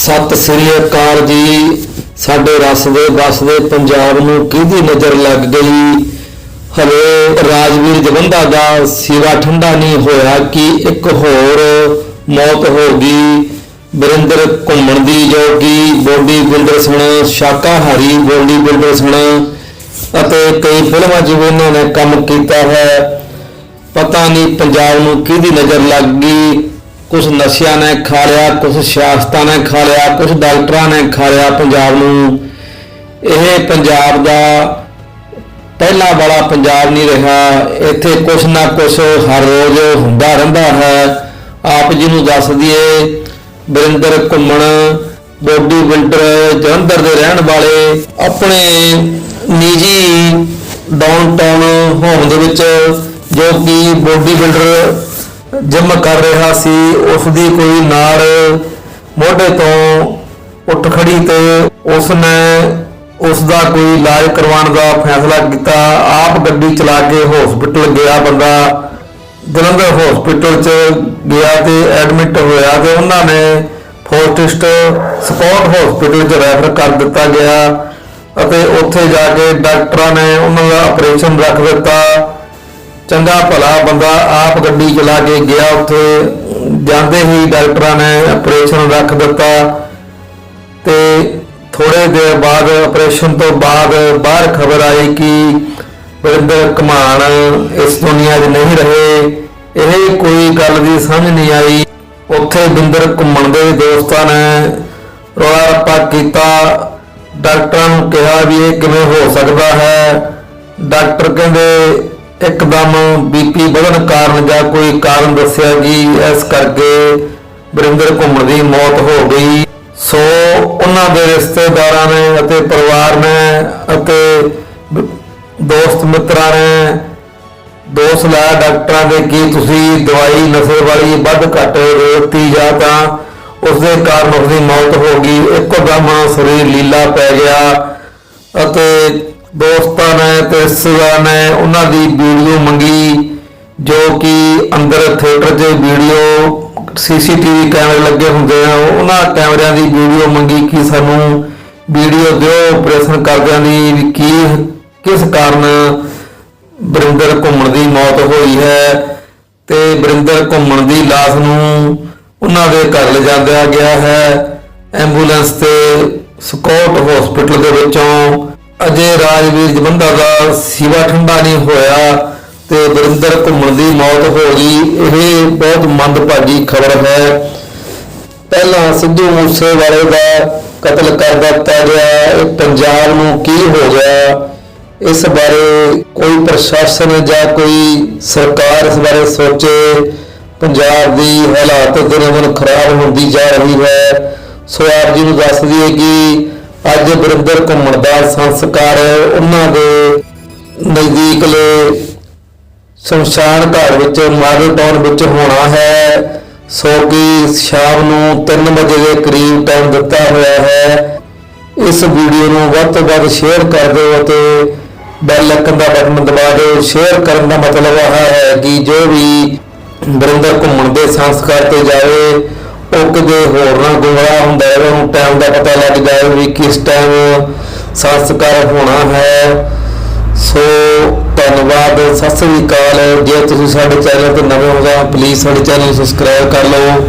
ਸਤਿ ਸ੍ਰੀ ਅਕਾਲ ਜੀ। ਸਾਡੇ ਰਸਦੇ ਵਸਦੇ ਪੰਜਾਬ ਨੂੰ ਕਿਹਦੀ ਨਜ਼ਰ ਲੱਗ ਗਈ? ਹਲੇ ਰਾਜਵੀਰ ਜਵੰਦਾ ਦਾ ਸਿਵਾ ਠੰਡਾ ਨਹੀਂ ਹੋਇਆ ਕਿ ਇੱਕ ਹੋਰ ਮੌਤ ਹੋ ਗਈ। ਬਰਿੰਦਰ ਘੁੰਮਣ ਦੀ ਜੋ ਕਿ ਬੋਡੀ ਬਿਲਡਰ ਸਣ ਸ਼ਾਕਾਹਾਰੀ ਬੋਡੀ ਬਿਲਡਰ ਸਣ ਅਤੇ ਕਈ ਫਿਲਮਾਂ 'ਚ ਵੀ ਇਹਨਾਂ ਨੇ ਕੰਮ ਕੀਤਾ ਹੈ। ਪਤਾ ਨਹੀਂ ਪੰਜਾਬ ਨੂੰ ਕਿਹਦੀ ਨਜ਼ਰ ਲੱਗ ਗਈ। ਕੁਝ ਨਸ਼ਿਆਂ ਨੇ ਖਾ ਲਿਆ ਕੁਝ ਸਿਆਸਤਾਂ ਨੇ ਖਾ ਲਿਆ ਕੁਝ ਡਾਕਟਰਾਂ ਨੇ ਖਾ ਲਿਆ ਪੰਜਾਬ ਨੂੰ। ਇਹ ਪੰਜਾਬ ਦਾ ਪਹਿਲਾ ਵਾਲਾ ਪੰਜਾਬ ਨਹੀਂ ਰਿਹਾ। ਇੱਥੇ ਕੁਛ ਨਾ ਕੁਛ ਹਰ ਰੋਜ਼ ਹੁੰਦਾ ਰਹਿੰਦਾ ਹੈ। ਆਪ ਜੀ ਨੂੰ ਦੱਸ ਦਈਏ ਬਰਿੰਦਰ ਘੁੰਮਣ ਬੋਡੀ ਬਿਲਡਰ ਜਲੰਧਰ ਦੇ ਰਹਿਣ ਵਾਲੇ ਆਪਣੇ ਨਿੱਜੀ ਡਾਊਨਟਾਊਨ ਹੋਮ ਦੇ ਵਿੱਚ ਜੋ ਕਿ ਬੋਡੀ ਬਿਲਡਰ ਜਿਮ ਕਰ ਰਿਹਾ ਸੀ ਉਸ ਦੀ ਕੋਈ ਨਾੜ ਮੋਢੇ ਤੋਂ ਉੱਠ ਖੜੀ ਤੇ ਉਸ ਨੇ ਉਸ ਦਾ ਕੋਈ ਇਲਾਜ ਕਰਵਾਉਣ ਦਾ ਫੈਸਲਾ ਕੀਤਾ। ਆਪ ਗੱਡੀ ਚਲਾ ਕੇ ਹਸਪੀਟਲ ਗਿਆ, ਬੰਦਾ ਜਲੰਧਰ ਹਸਪੀਟਲ 'ਚ ਗਿਆ ਤੇ ਐਡਮਿਟ ਹੋਇਆ ਤੇ ਉਹਨਾਂ ਨੇ ਫੋਰਟਿਸਟ ਸਪੋਰਟ ਹਸਪੀਟਲ 'ਚ ਰੈਫਰ ਕਰ ਦਿੱਤਾ ਗਿਆ ਅਤੇ ਉੱਥੇ ਜਾ ਕੇ ਡਾਕਟਰਾਂ ਨੇ ਉਹਨਾਂ ਦਾ ਆਪਰੇਸ਼ਨ ਰੱਖ ਦਿੱਤਾ। ਚੰਗਾ ਭਲਾ ਬੰਦਾ ਆਪ ਗੱਡੀ ਚਲਾ ਕੇ ਗਿਆ, ਉੱਥੇ ਜਾਂਦੇ ਹੀ ਡਾਕਟਰਾਂ ਨੇ ਆਪਰੇਸ਼ਨ ਰੱਖ ਦਿੱਤਾ ਤੇ ਥੋੜੇ ਦੇਰ ਬਾਅਦ ਆਪਰੇਸ਼ਨ ਤੋਂ ਬਾਅਦ ਬਾਹਰ ਖਬਰ ਆਈ ਕਿ ਵਰਿੰਦਰ ਕਮਾਨ ਇਸ ਦੁਨੀਆ 'ਚ ਨਹੀਂ ਰਹੇ। ਇਹ ਕੋਈ ਗੱਲ ਦੀ ਸਮਝ ਨਹੀਂ ਆਈ। ਉੱਥੇ ਬਿੰਦਰ ਘੁੰਮਣ ਦੇ ਦੋਸਤਾਂ ਨੇ ਰੌਲਾ ਰੱਪਾ ਕੀਤਾ। ਡਾਕਟਰਾਂ ਨੂੰ ਕਿਹਾ ਵੀ ਇਹ ਕਿਵੇਂ ਹੋ ਸਕਦਾ ਹੈ? ਡਾਕਟਰ ਕਹਿੰਦੇ ਇੱਕਦਮ ਬੀਪੀ ਵਧਣ ਕਾਰਨ ਜਾਂ ਕੋਈ ਕਾਰਨ ਦੱਸਿਆ ਕਿ ਇਸ ਕਰਕੇ ਵਰਿੰਦਰ ਘੁੰਮਣ ਦੀ ਮੌਤ ਹੋ ਗਈ। ਸੋ ਉਹਨਾਂ ਦੇ ਰਿਸ਼ਤੇਦਾਰਾਂ ਨੇ ਅਤੇ ਪਰਿਵਾਰ ਨੇ ਅਤੇ ਦੋਸਤ ਮਿੱਤਰਾਂ ਨੇ ਦੋਸ਼ ਲਾਇਆ ਡਾਕਟਰਾਂ ਦੇ ਕਿ ਤੁਸੀਂ ਦਵਾਈ ਨਸ਼ੇ ਵਾਲੀ ਵੱਧ ਘੱਟ ਦਿੱਤੀ ਜਾਂ ਤਾਂ ਉਸ ਦੇ ਕਾਰਨ ਉਸ ਦੀ ਮੌਤ ਹੋ ਗਈ। ਇੱਕੋ ਦਮ ਸਰੀਰ ਲੀਲਾ ਪੈ ਗਿਆ ਅਤੇ ਦੋਸਤਾਂ ਨੇ ਤੇ ਰਿਸ਼ਤੇਦਾਰਾਂ ਨੇ ਉਹਨਾਂ ਦੀ ਵੀਡੀਓ ਮੰਗੀ ਜੋ ਕਿ ਅੰਦਰ ਥੀਏਟਰ 'ਚ ਵੀਡੀਓ, ਸੀਸੀਟੀਵੀ ਕੈਮਰੇ ਲੱਗੇ ਹੁੰਦੇ ਆ। ਉਹਨਾਂ ਕੈਮਰਿਆਂ ਦੀ ਵੀਡੀਓ ਮੰਗੀ ਕਿ ਸਾਨੂੰ ਵੀਡੀਓ ਦਿਓ ਆਪਰੇਸ਼ਨ ਕਰਦਿਆਂ ਦੀ ਕੀ, ਕਿਸ ਕਾਰਨ ਬਰਿੰਦਰ ਘੁੰਮਣ ਦੀ ਮੌਤ ਹੋਈ ਹੈ ਤੇ ਬਰਿੰਦਰ ਘੁੰਮਣ ਦੀ ਲਾਸ਼ ਨੂੰ ਉਹਨਾਂ ਦੇ ਘਰ ਲਿਜਾਂਦਿਆ ਗਿਆ ਹੈ। ਐਂਬੂਲੈਂਸ ਤੇ ਸਕਾਟ ਹਸਪੀਟਲ ਦੇ ਵਿੱਚੋਂ ਅਜੇ ਰਾਜਵੀਰ ਜਵੰਦਾ ਦਾ ਸਿਵਾ ਠੰਡਾ ਨਹੀਂ ਹੋਇਆ ਤੇ ਬਰਿੰਦਰ ਘੁੰਮਣ ਦੀ ਮੌਤ ਹੋ ਗਈ, ਇਹ ਬਹੁਤ ਮੰਦਭਾਗੀ ਖਬਰ ਹੈ। ਪਹਿਲਾਂ ਸਿੱਧੂ ਮੂਸੇਵਾਲੇ ਦਾ ਕਤਲ ਕਰ ਦਿੱਤਾ ਗਿਆ, ਇਹ ਪੰਜਾਬ ਨੂੰ ਕੀ ਹੋ ਗਿਆ? ਇਸ ਬਾਰੇ ਕੋਈ ਪ੍ਰਸ਼ਾਸਨ ਜਾਂ ਕੋਈ ਸਰਕਾਰ ਇਸ ਬਾਰੇ ਸੋਚੇ? ਪੰਜਾਬ ਦੀ ਹਾਲਾਤ ਦਿਨੋਂ ਦਿਨ ਖਰਾਬ ਹੁੰਦੀ ਜਾ ਰਹੀ ਹੈ। ਸੋ ਆਪ ਜੀ ਨੂੰ ਦੱਸ ਦਈਏ ਕਿ ਅੱਜ ਬਰਿੰਦਰ ਘੁੰਮਣ ਦਾ ਸੰਸਕਾਰ ਉਹਨਾਂ ਦੇ ਨਜ਼ਦੀਕਲੇ ਸ਼ਮਸ਼ਾਨ ਘਾਟ ਵਿੱਚ, ਮਾਡਲ ਟਾਊਨ ਵਿੱਚ ਹੋਣਾ ਹੈ। ਸੋ ਕਿ ਸ਼ਾਮ ਨੂੰ 3 ਵਜੇ ਦੇ ਕਰੀਬ ਟਾਈਮ ਦਿੱਤਾ ਹੋਇਆ ਹੈ। ਇਸ ਵੀਡੀਓ ਨੂੰ ਵੱਧ ਤੋਂ ਵੱਧ ਸ਼ੇਅਰ ਕਰ ਦਿਓ ਅਤੇ ਬੈਲ ਆਈਕਨ ਦਾ ਬਟਨ ਦਬਾ ਦਿਓ। ਸ਼ੇਅਰ ਕਰਨ ਦਾ ਮਤਲਬ ਇਹ ਹੈ ਕਿ ਜੋ ਵੀ ਬਰਿੰਦਰ ਘੁੰਮਣ ਦੇ ਸੰਸਕਾਰ ਤੇ ਜਾਵੇ ਉਹ ਕਿਤੇ ਹੋਰ ਨਾ ਗੁੰਗਲਾ ਹੁੰਦਾ ਹੈ, ਉਹਨੂੰ ਟਾਈਮ ਦਾ ਪਤਾ ਲੱਗ ਜਾਏ ਵੀ ਕਿਸ ਟਾਈਮ ਸੰਸਕਾਰ ਹੋਣਾ ਹੈ। ਸੋ ਧੰਨਵਾਦ, ਸਤਿ ਸ੍ਰੀ ਅਕਾਲ। ਜੇ ਤੁਸੀਂ ਸਾਡੇ ਚੈਨਲ ਤੇ ਨਵੇਂ ਹੋ ਤਾਂ ਪਲੀਜ਼ ਸਾਡੇ ਚੈਨਲ ਨੂੰ ਸਬਸਕ੍ਰਾਈਬ ਕਰ ਲਓ।